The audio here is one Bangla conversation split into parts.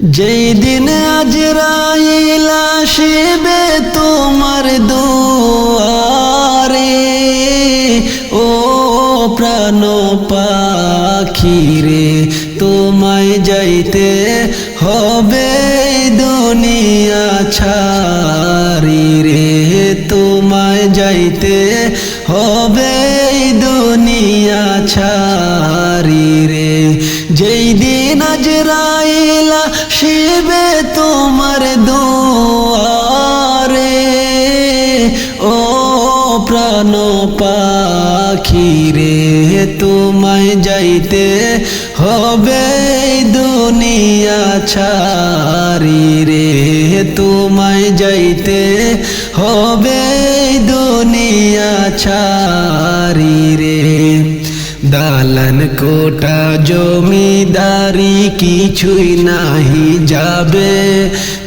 যেই দিন আজরাইল আসিবে তোমার দুয়ারে, ও প্রাণ পাখিরে তোমায় যাইতে হবে দুনিয়া ছাড়ি রে, তোমায় যাইতে হবে পাখি রে, তোমায় যাইতে হবে দুনিয়া ছাড়ি রে। তোমায় যাইতে হবে দুনিয়া ছাড়ি রে। দালান কোটা, জমিদারি কিছুই নাহি যাবে।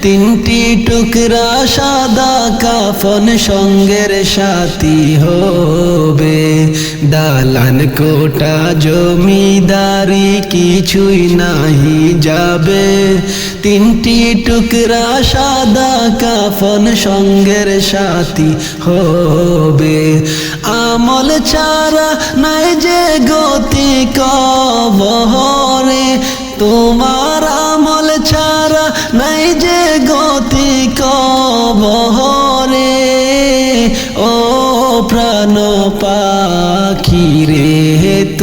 তিনটি টুকরা সাদা কাফন সঙ্গের সাথী হবে। দালান কোটা জমিদারি কিছুই নাহি যাবে। তিনটি টুকরা সাদা কাফন সঙ্গের সাথী হবে। আমল ছাড়া নাই যে গতি কবহরে, তোমার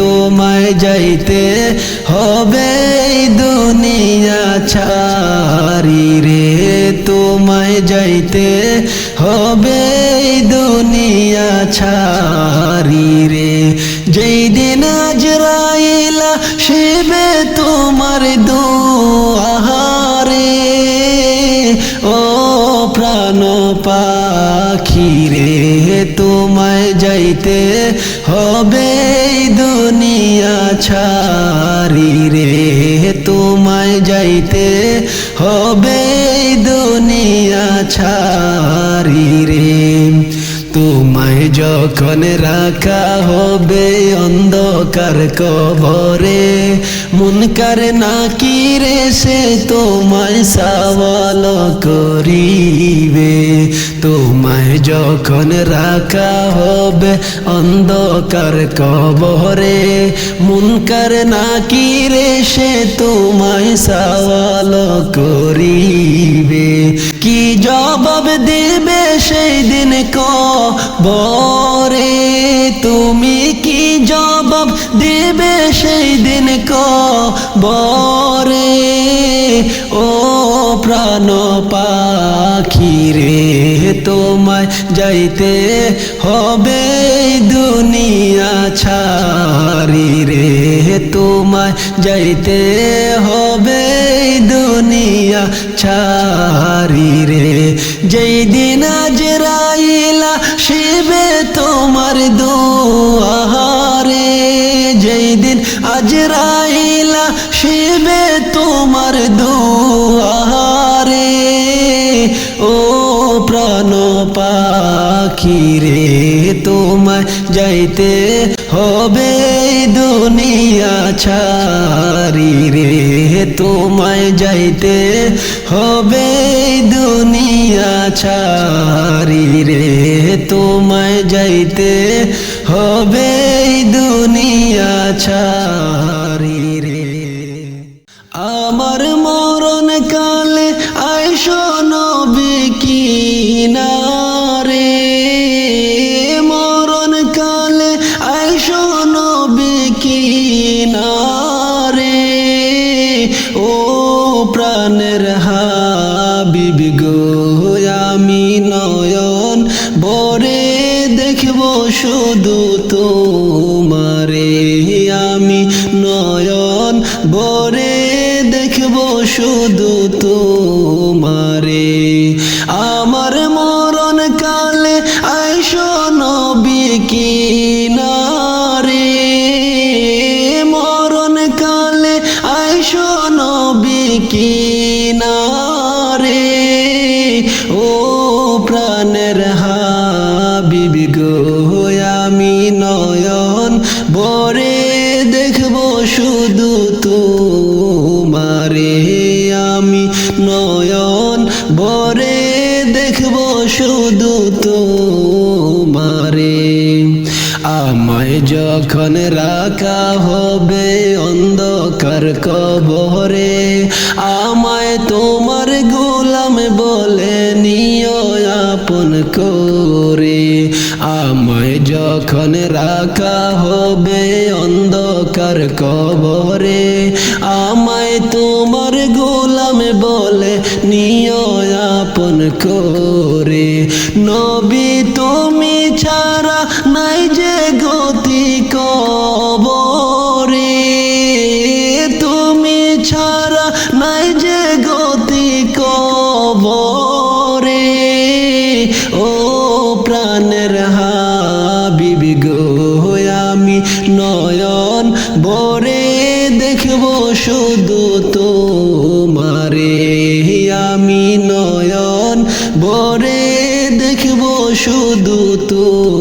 তোমায় যাইতে হবে দুনিয়া ছাড়ি রে। তোমায় যাইতে হবে দুনিয়া ছাড়ি রে। যেই দিন আজরাইলা শিবে তোমার দুয়ারে ও প্রাণ পাখি রে, তোমায় যাইতে হবে ছাড়ি রে, তোমায় যাইতে হবে দুনিয়া ছাড়ি রে। তোমায় যখন রাখা হবে অন্ধকার কবরে মুনকার নাকি রে সে তোমায় সাওয়াল করিবে। তোমায় যখন রাখা হবে অন্ধকার কবরে মুনকার নাকি রে সে তোমায় সওয়াল করিবে। কি জবাব দেবে সেই দিন কবরে? তুমি দিবে সেই দিন কবরে। ও প্রাণ পাখি রে, তোমায় যাইতে হবে দুনিয়া ছাড়ি রে। তোমায় যাইতে হবে দুনিয়া ছাড়ি রে। যেই দিন আজ রাইলা শিবে তোমার দুয়ারে যাইতে হবে দুনিয়া ছাড়ি রে। তোমায় যাইতে হবে দুনিয়া ছাড়ি রে। তোমায় যাইতে হবে দুনিয়া ছাড়ি। কালে আইসো নবী কিনারে যখন রাখা হবে অন্ধকার কবরে। আমায় তোমার গোলাম বলে নিয় আপন করে। আমায় যখন রাখা হবে অন্ধকার কবরে, আমায় তোমার গোলাম বলে নিয় আপন করে। নবী নয়ন বরে দেখব শুধু তোমারে। আমি নয়ন বরে দেখব শুধু তোমারে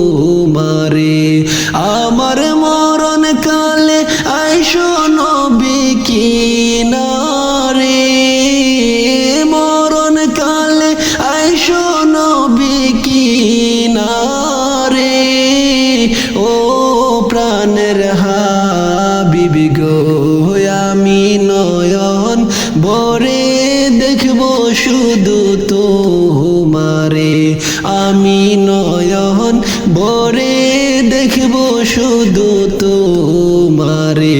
তোমারে। আমি নয়ন বরে দেখব শুধু তোমারে।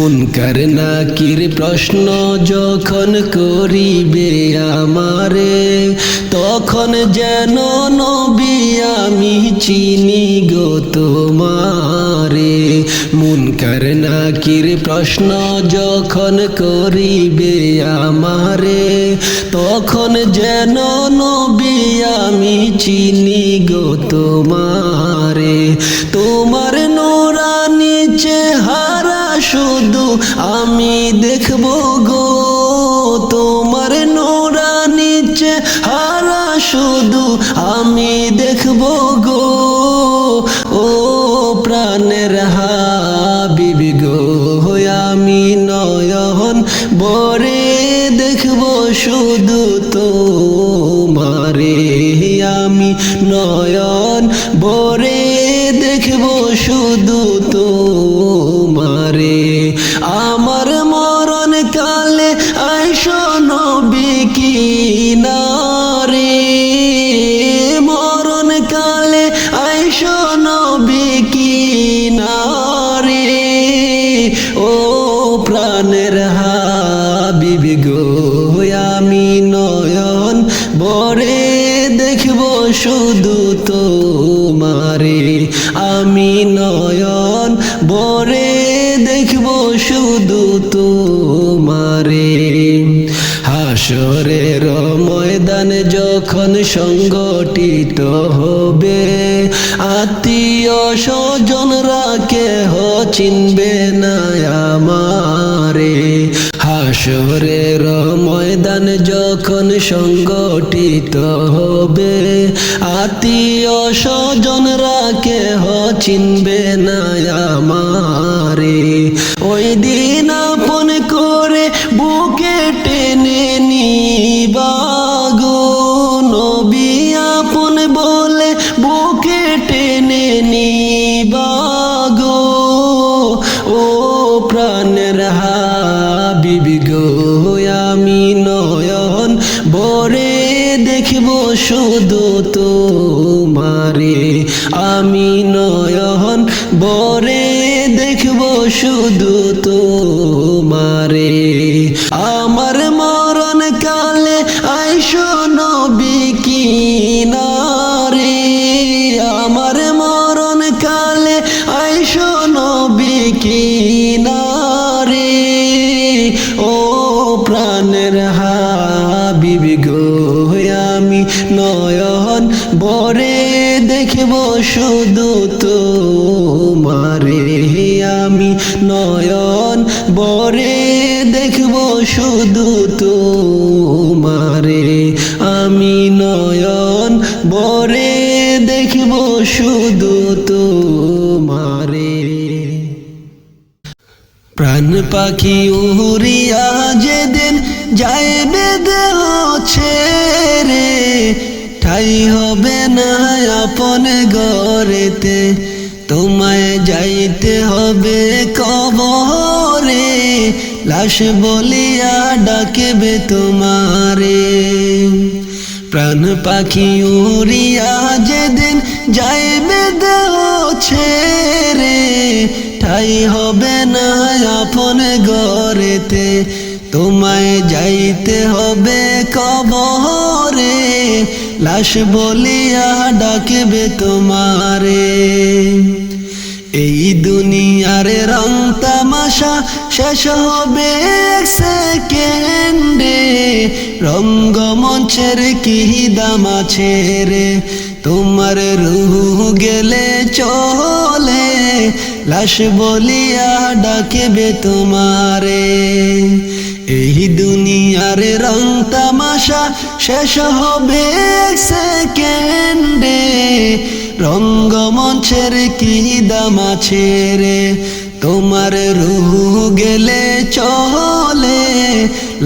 মুনকার নাকির প্রশ্ন যখন করিবে আমারে, তখন যেন নবী আমি চিনি গো তোমারে। মুনকার নাকির প্রশ্ন যখন করিবে আমারে, তখন যেন নবী আমি চিনি গো তোমারে। তোমার চেহারা শুধু আমি দেখব গো, তোমার নোরানি চেহারা শুধু আমি দেখব গো। ও প্রাণের হাবিবি গো আমি নয়ন বরে দেখব শুধু তোমারে। আমি নয়ন বরে আইসো নবী কিনারে, ও প্রাণের হাবিবি গো, আমি নয়ন বরে দেখব শুধু তোমারে। আমি নয়ন বরে দেখব শুধু তোমারে। ময়দান যখন সংগঠিত হবে, আত্মীয় স্বজনরা কেহ চিনবে না আমারে। হাসরের ময়দান যখন সংগঠিত হবে, আত্মীয় স্বজনরা কেহ চিনবে না আমারে। ওই দিন শুধু তোমারে। আমার বরে দেখব শুধু তোমারে। প্রাণ পাখি উড়িয়া যেদিন যাইবে দেহ ছেড়ে ঠাই হবে না আপন গড়েতে তোমায় যাইতে হবে কবরে, লাশ বলিয়া ডাকবে তোমারে। প্রাণ পাখি উড়িয়া যেদিন যাইবে দেহ ছেড়ে, ঠাই হবে না আপন গড়েতে। তোমায় যাইতে হবে কবরে, লাশ বলিয়া ডাকবে তোমারে। এই দুনিয়ার রং তামাশা শেষ হবে এক সেকেন্ডে। রঙ্গমঞ্চের কি দাম আছে রে? তোমার রুহ গেলে চলে। লাশ বলিয়া ডাকবে তোমারে। এই দুনিয়ার রং তামাশা শেষ হবে এক সেকেন্ডে। রঙ্গমঞ্চের কি দাম আছে রে? তোমার রুহ গেলে চলে,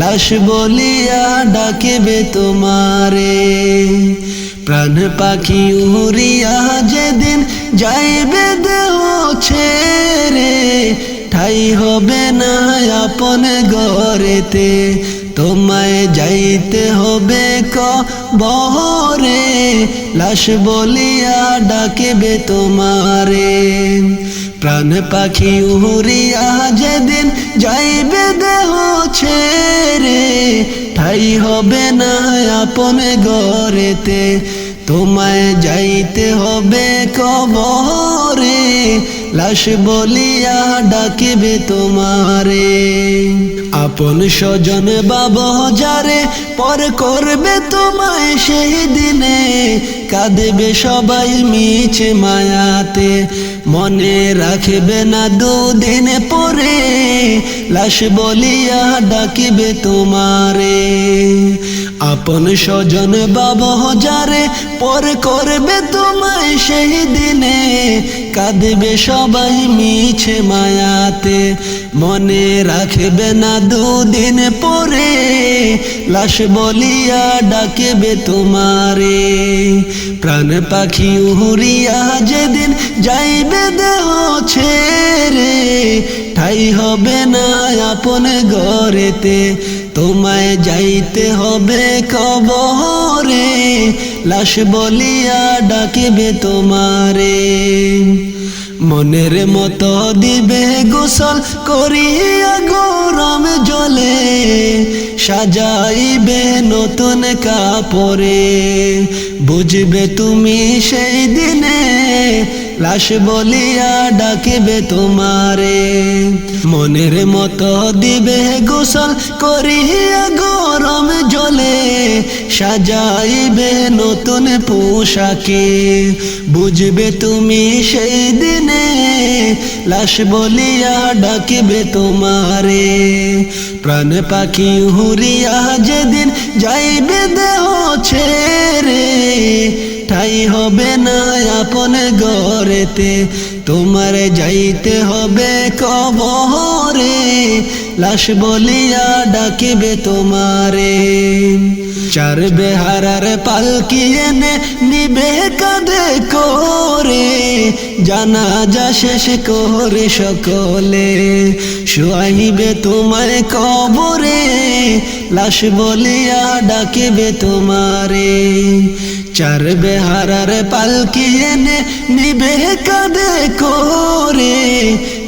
লাশ বলিয়া ডাকেবে তোমারে। প্রাণ পাখি উড়িয়া যেদিন যাইবে দেহ ছেড়ে, ঠাই হবে না আপন গড়েতে তোমায় যাইতে হবে ক বহরে লাশ বলিয়া ডাকেবে তোমারে। প্রাণ পাখি উড়িয়া যেদিন যাইবে দেহ ছেড়ে। ঠাই হবে না আপন গড়েতে তোমায় যাইতে হবে কবরে। লাশ বলিয়া ডাকবে তোমারে। আপন স্বজন বাবজারে পর করবে তোমায় সেই দিনে, কাঁদবে সবাই মিছে মায়াতে। মনে রাখবে না দুদিন পরে, লাশ বলিয়া ডাকবে তোমারে। আপন স্বজন বাবজারে পর করবে তোমায় সেই দিনে, কাঁদবে সবাই মিছে মায়াতে। মনে রাখবে না দুদিন পরে, লাশ বলিয়া ডাকবে তোমারে। প্রাণ পাখি উড়িয়া যেদিন যাইবে দেহ ছেড়ে ঠাই হবে না আপন গড়েতে তোমায় যাইতে হবে কবরে। লাশ বলিয়া ডাকিবে তোমারে। মনের মতো দিবে গোসল করিয়া গরম জলে। সাজাইবে নতুন কাপড়ে। বুঝবে তুমি সেই দিনে লাশ বলিয়া ডাকবে তোমারে। মনের মতো দিবে গোসল করিয়া গরম জলে, সাজাইবে নতুন পোশাকে। বুঝবে তুমি সেই দিনে লাশ বলিয়া ডাকবে তোমারে। প্রাণ পাখি হুরিয়া যেদিন যাইবে দেহ ছেড়ে ঠাই হবে না আপন গড়েতে তোমার যাইতে হবে কবরে। লাশ বলিয়া ডাকিবে তোমারে। চার বেহারার পালকি এনে নিবে কাঁধে করে। জানা যা শেষ করে সকলে। শুয়াইবে তোমায় কবরে। লাশ বলিয়া ডাকিবে তোমারে। চার বেহারার পালকি এনে নিবে কাঁধে করে।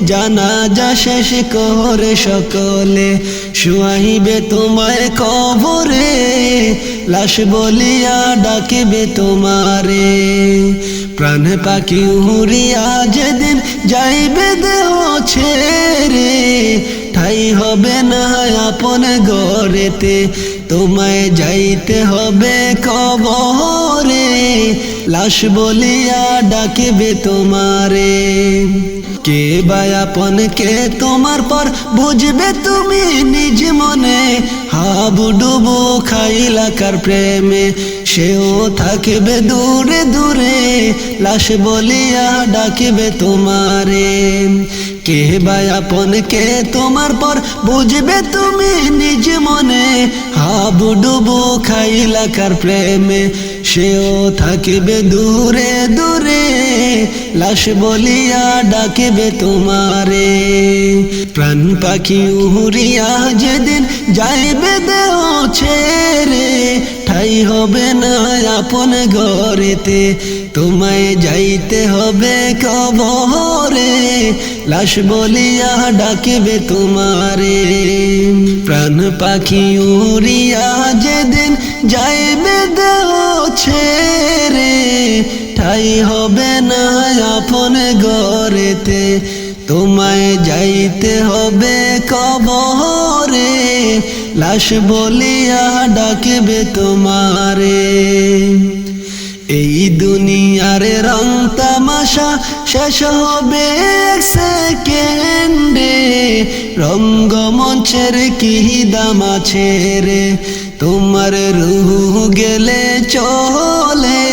জানা যা শেষ করে সকলে শুয়াইবে তোমায় কবরে। লাশ বলিয়া ডাকবে তোমারে। প্রাণ পাখি উড়িয়া যেদিন যাইবে দেহ ছেড়ে। ঠাই হবে না আপন গড়েতে। তোমায় যাইতে হবে কবরে, লাশ বলিয়া ডাকবে তোমারে। কে বায়াপন কে তোমার পর বুঝবে তুমি নিজ মনে? হাবু ডুবু খাইলাকার প্রেমে, সেও থাকবে দূরে দূরে, লাশ বলিয়া ডাকবে তোমারে। কে বা আপন কে তোমার পর বুঝবে তুমি নিজ মনে? হাবু হাবুডুবু খাইলাকার প্রেমে, সেও থাকিবে দূরে দূরে। লাশ বলিয়া ডাকিবে তোমারে। প্রাণ পাখি উহুরিয়া যেদিন যাইবে দেহ ছেড়ে, ঠাই হবে না আপন ঘরেতে। তোমায় যাইতে হবে কবরে। লাশ বলিয়া ডাকিবে তোমারে। প্রাণ পাখি উড়িয়া যেদিন যাইবে দেহ ছেড়ে, ঠাই হবে না আপন ঘরেতে। তোমায় যাইতে হবে কবরে, লাশ বলিয়া ডাকবে তোমারে। এই দুনিয়ার রং তামাশা শেষ হবে এক সেকেন্ডে। রঙ্গমঞ্চের কি দাম আছে রে? তোমার রুহ গেলে চলে।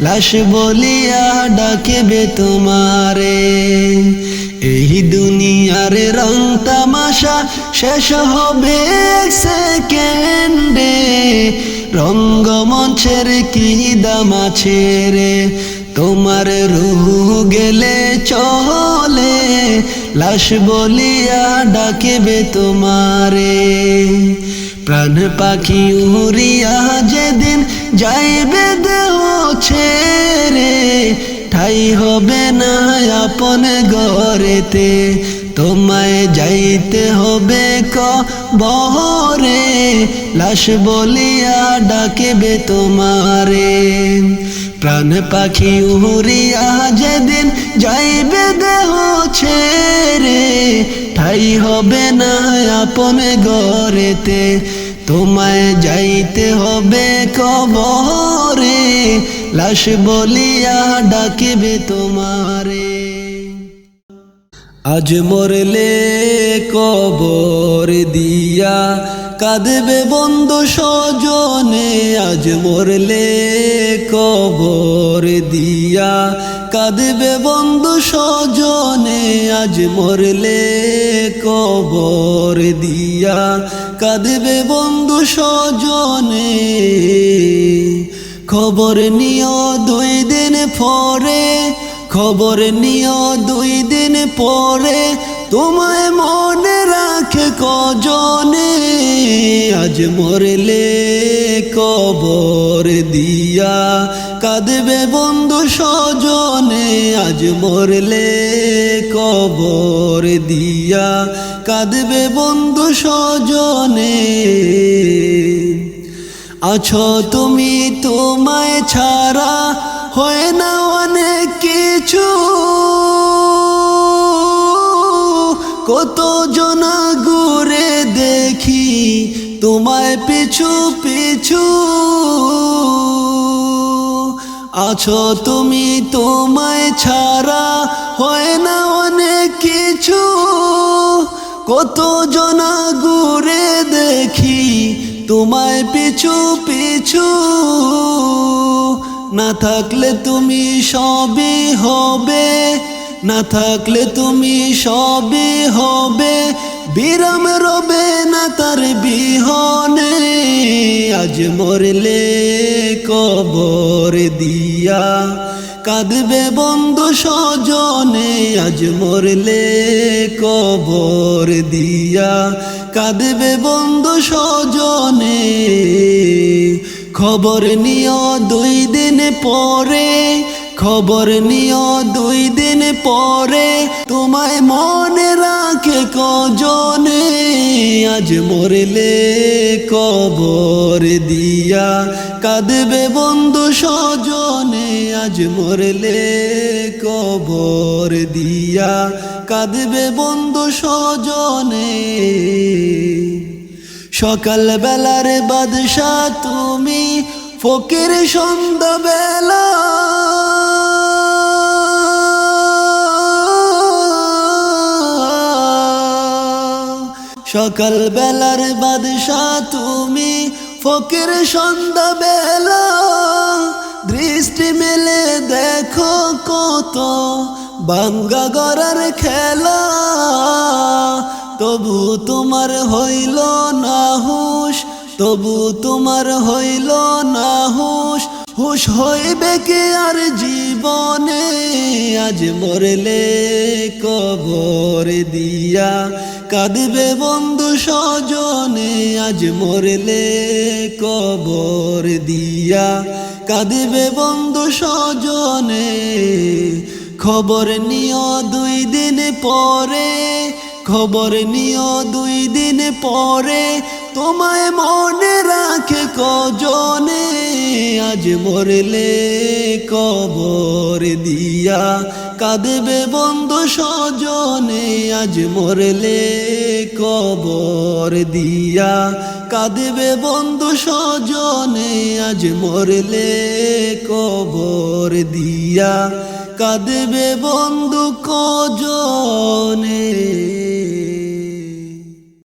লাশ বলিয়া ডাকবে তোমারে। এই দুনিয়ার রং তামাশা শেষ হবে এক সেকেন্ডে। রঙ্গমঞ্চের কি দাম আছে রে? তোমার রুহ গেলে চলে, লাশ বলিয়া ডাকেবে তোমারে। প্রাণ পাখি উড়িয়া যেদিন যাইবে দেহ ছেড়ে, ঠাই হবে না আপন গড়েতে তোমায় যাইতে হবে ক বহরে লাশ বলিয়া ডাকেবে তোমারে। প্রাণ পাখি উড়িয়া যেদিন যাইবে দেহ ছেড়ে। ঠাই হবে না আপন গড়েতে তোমায় যাইতে হবে কবরে। লাশ বলিয়া ডাকবে তোমারে। আজ মরলে কবর দিয়া কাঁদবে বন্ধু সজনে, আজ মরলে কবর দিয়া। কাঁদবে বন্ধু সজনে, আজ মরলে কবর দিয়া। কাঁদবে বন্ধু সজনে, খবর নিও দুই দিন পরে, খবর নিও দুই দিন পরে। তোমায় মনে রাখে কজনে আজ মরলে কবর দিয়া। কাঁদবে বন্ধু সজনে আজ মরলে কবর দিয়া। কাঁদবে বন্ধু সজনে আছো তুমি তোমায় ছাড়া হয় না অনেক কিছু। পিছু আছো তুমি তোমায় ছাড়া হয় না অনেক কিছু। কত জনা ঘুরে দেখি তোমায় পিছু পিছু। না থাকলে তুমি সবই হবে, না থাকলে তুমি সবই হবে। বিরাম রবে না তার বিহনে, আজ মরলে কবর দিয়া। কাঁদবে বন্ধু সজনে আজ মরলে কবর দিয়া। কাঁদবে বন্ধু সজনে খবর নিও দুই দিন পরে, খবর নিও দুই দিন পরে, তোমায় মনে রাখে কজনে আজ মরলে কবর দিয়া কাঁদবে বন্ধু সজনে আজ মরলে কবর দিয়া কাঁদবে বন্ধু সজনে সকাল বেলার তুমি ফকির সন্ধ্যাবেলা সকাল বেলার বাদশা তুমি, ফকির সন্ধ্যাবেলা। দৃষ্টি মেলে দেখো কত বাঙ্গা গড়ার খেলা। তবু তোমার হইল না হুশ, তবু তোমার হইল না হুশ। হুশ হইবে কে আর জীবনে? আজ মরলে কবর দিয়া কাঁদবে বন্ধু স্বজনে, আজ মরলে কবর দিয়া। কাঁদবে বন্ধু স্বজনে, খবর নিও দুই দিন পরে, খবর নিও দুই দিন পরে। তোমায় মনে রাখে কজনে, আজ মরলে কবর দিয়া। কাঁদবে বন্ধু সজনে, আজ মরলে কবর দিয়া। কাঁদবে বন্ধু সজনে, আজ মরলে কবর দিয়া। কাঁদবে বন্ধু কজনে।